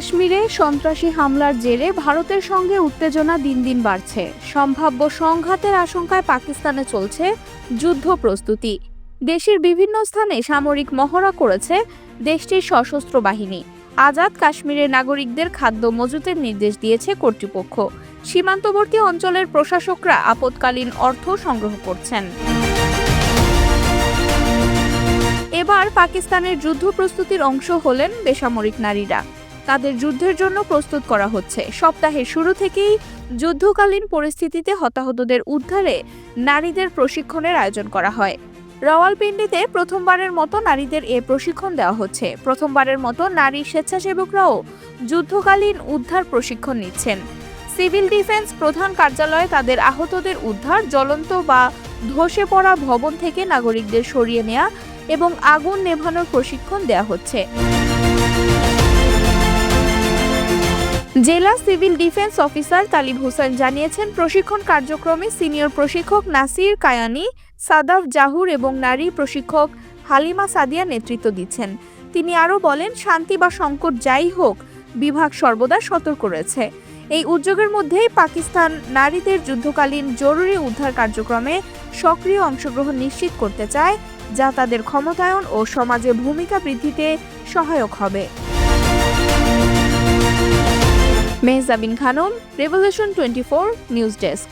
কাশ্মীরে সন্ত্রাসী হামলার জেরে ভারতের সঙ্গে উত্তেজনা দিন দিন বাড়ছে। সম্ভাব্য সংঘাতের আশঙ্কায় পাকিস্তানে চলছে যুদ্ধ প্রস্তুতি। দেশের বিভিন্ন স্থানে সামরিক মহড়া করেছে দেশটির সশস্ত্র বাহিনী। আজাদ কাশ্মীরের নাগরিকদের খাদ্য মজুতের নির্দেশ দিয়েছে কর্তৃপক্ষ। সীমান্তবর্তী অঞ্চলের প্রশাসকরা আপৎকালীন অর্থ সংগ্রহ করছেন। এবার পাকিস্তানের যুদ্ধ প্রস্তুতির অংশ হলেন বেসামরিক নারীরা। তাদের যুদ্ধের জন্য প্রস্তুত করা হচ্ছে। সপ্তাহের শুরু থেকেই যুদ্ধকালীন পরিস্থিতিতে হতাহতদের উদ্ধারে নারীদের প্রশিক্ষণের আয়োজন করা হয়। রাওয়ালপিন্ডিতে প্রথমবারের মতো নারীদের এ প্রশিক্ষণ দেওয়া হচ্ছে। প্রথমবারের মতো নারী স্বেচ্ছাসেবকরাও যুদ্ধকালীন উদ্ধার প্রশিক্ষণ নিচ্ছেন। সিভিল ডিফেন্স প্রধান কার্যালয়ে তাদের আহতদের উদ্ধার, জ্বলন্ত বা ধসে পড়া ভবন থেকে নাগরিকদের সরিয়ে নেওয়া এবং আগুন নেভানোর প্রশিক্ষণ দেওয়া হচ্ছে। জেলা civil defence officer Talib Hossain জানিয়েছেন, প্রশিক্ষণ কার্যক্রমে সিনিয়র প্রশিক্ষক নাসির কায়ানি, সাদাফ জাহুর এবং নারী প্রশিক্ষক হালিমা সাদিয়া নেতৃত্ব দিচ্ছেন। তিনি আরও বলেন, শান্তি বা সংকট যাই হোক, বিভাগ সর্বদা সতর্ক রয়েছে। এই উদ্যোগের মধ্যেই পাকিস্তান নারীদের যুদ্ধকালীন জরুরি উদ্ধার কার্যক্রমে সক্রিয় অংশগ্রহণ নিশ্চিত করতে চায়, যা তাদের ক্ষমতায়ন ও সমাজে ভূমিকা বৃদ্ধিতে সহায়ক হবে। Mehjabin Khanam revolution twenty four news desk.